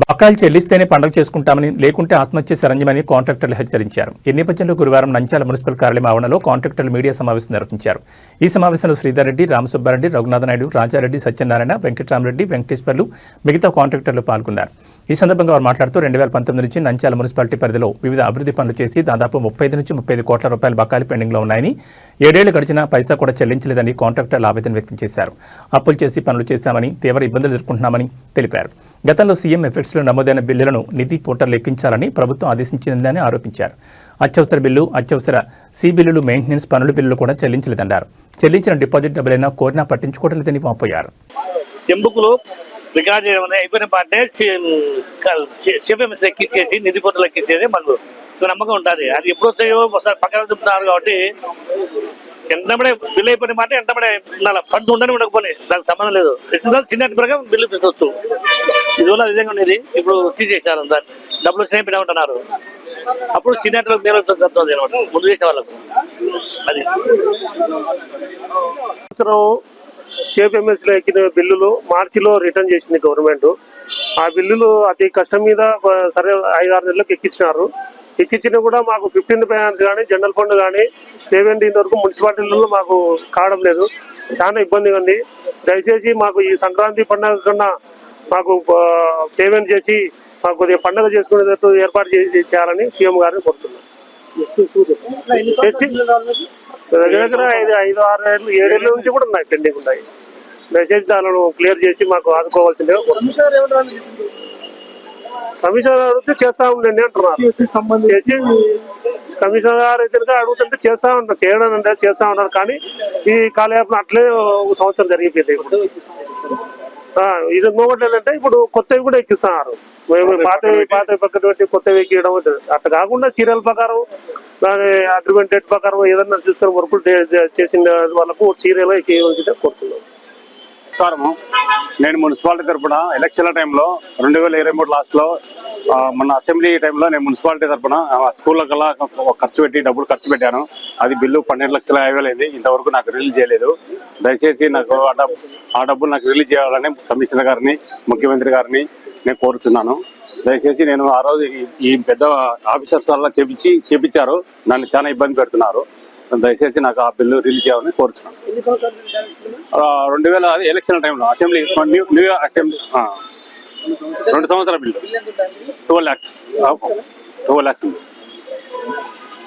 బకాయిలు చెల్లిస్తేనే పండుగ చేసుకుంటామని లేకుంటే ఆత్మహత్య సరంజమని కాంట్రాక్టర్లు హెచ్చరించారు. ఈ నేపథ్యంలో గురువారం నంచాల మున్సిపల్ కార్యాలయం ఆవరణలో కాంట్రాక్టర్లు మీడియా సమావేశం నిర్వహించారు. ఈ సమావేశంలో శ్రీధర్రెడ్డి రామసుబ్బారెడ్డి రఘునాథనాయుడు రాజారెడ్డి సత్యనారాయణ వెంకటరామరెడ్డి వెంకటేశ్వర్లు మిగతా కాంట్రాక్టర్లు పాల్గొన్నారు. ఈ సందర్భంగా వారు మాట్లాడుతూ రెండు వేల పంతొమ్మిది నుంచి నంచాల మున్సిపాలిటీ పరిధిలో వివిధ అభివృద్ధి పనులు చేసి దాదాపు ముప్పై నుంచి ముప్పై కోట్ల రూపాయల బకాయిలు పెండింగ్లో ఉన్నాయని ఏడేళ్ళు గడిచినా పైసా కూడా చెల్లించలేదని కాంట్రాక్టర్లు ఆవేదన వ్యక్తం చేశారు. అప్పులు చేసి పనులు చేశామని తీవ్ర ఇబ్బందులు ఎదుర్కొంటున్నామని తెలిపారు. గతంలో సీఎం ఎఫెక్ట్స్లో నమోదైన బిల్లులను నిధి పోర్టల్ లెక్కించాలని ప్రభుత్వం ఆదేశించిందని ఆరోపించారు. అత్యవసర బిల్లు అత్యవసర సి బిల్లులు మెయింటెనెన్స్ పనుల బిల్లులు కూడా చెల్లించలేదన్నారు. చెల్లించిన డిపాజిట్ డబ్బులైనా కోరినా పట్టించుకోవడం లేదని వాపోయారు రికార్డు చేయడం అయిపోయిన పాటే సిఎంఎస్ ఎక్కిచ్చేసి నిధి పొత్తులు ఎక్కిచ్చేది మనకు నమ్మకం ఉంటుంది. అది ఎప్పుడు వస్తాయో ఒకసారి పక్కన చెప్తున్నారు కాబట్టి ఎంతబడే బిల్లు అయిపోయిన మాట ఎంతబడే ఉండాలి. ఫండ్ ఉండని ఉండకపోయి దానికి సంబంధం లేదు. చిన్న ప్రకారం బిల్లు తీసుకోవచ్చు ఇదివల్ల విధంగా ఉండేది. ఇప్పుడు తీసేసినారు దాన్ని. డబ్బులు వచ్చినాయి ఉంటున్నారు అప్పుడు సీనియర్ మేలు అనమాట. ముందు చేసే వాళ్ళకు. అది. సంవత్సరం సిఎఫ్ఎంఎస్లో ఎక్కిన బిల్లులు మార్చిలో రిటర్న్ చేసింది గవర్నమెంట్. ఆ బిల్లులు అతి కష్టం మీద సరే ఐదు ఆరు నెలలకు ఎక్కించినారు. ఎక్కించినా కూడా మాకు ఫిఫ్టీన్త్ ఫైనాన్స్ కానీ జనరల్ ఫండ్ కానీ పేమెంట్ ఇంతవరకు మున్సిపాలిటీలలో మాకు కావడం లేదు. చాలా ఇబ్బందిగా ఉంది. దయచేసి మాకు ఈ సంక్రాంతి పండుగ కన్నా మాకు పేమెంట్ చేసి మాకు కొద్దిగా పండుగ చేసుకునేటట్టు ఏర్పాటు చేసి చేయాలని సీఎం గారిని కోరుతున్నాం. ఎస్సీ దగ్గర దగ్గర ఐదు ఐదు ఆరు ఏళ్ళు ఏడేళ్ళ నుంచి కూడా ఉన్నాయి పెండింగ్ ఉన్నాయి. దయచేసి దానిని క్లియర్ చేసి మాకు ఆదుకోవాల్సిందిగా కోరుతున్నాం. కమిషనర్ అడిగితే చేస్తా ఉండండి అంటున్నారు. చేసి కమిషనర్ గారు అయితే అడుగుతుంటే చేస్తా ఉంటారు చేయడం అంటే చేస్తా ఉన్నారు. కానీ ఈ కాలయాపన అట్లే ఒక సంవత్సరం జరిగిపోయింది ఇప్పుడు. ఇది ఇంకొకటి ఇప్పుడు కొత్తవి కూడా ఎక్కిస్తున్నారు మేము పాత పాత పక్కన కొత్తవి ఎక్కియడం. అట్లా కాకుండా సీరియల్ ప్రకారం దాని అగ్రిమెంట్ డేట్ ప్రకారం ఏదన్నా చూసుకొని వర్కులు చేసిన వాళ్ళకు సీరియల్ ఎక్కియవలసిందే కోరుతున్నాం నేను మున్సిపాలిటీ తరపున ఎలక్షన్ల టైంలో రెండు వేల ఇరవై మూడు లాస్ట్లో మొన్న అసెంబ్లీ టైంలో నేను మున్సిపాలిటీ తరపున ఆ, స్కూళ్ళ కల్లా ఖర్చు పెట్టి డబ్బులు ఖర్చు పెట్టాను. అది బిల్లు పన్నెండు లక్షల యాభై ఇంతవరకు నాకు రిలీజ్ చేయలేదు. దయచేసి నాకు ఆ డబ్బు ఆ డబ్బులు నాకు రిలీజ్ చేయాలని కమిషనర్ గారిని ముఖ్యమంత్రి గారిని నేను కోరుతున్నాను. దయచేసి నేను ఆ రోజు ఈ- పెద్ద ఆఫీసర్స్ వల్ల చెప్పించి చెప్పించారు నన్ను చాలా ఇబ్బంది పెడుతున్నారు. దయచేసి నాకు ఆ బిల్లు రిలీజ్ చేయాలని కోరుతున్నాను. రెండు వేల ఎలక్షన్ టైంలో అసెంబ్లీ న్యూ అసెంబ్లీ. రెండు సంవత్సరాల bill. Two lakhs. Two lakhs.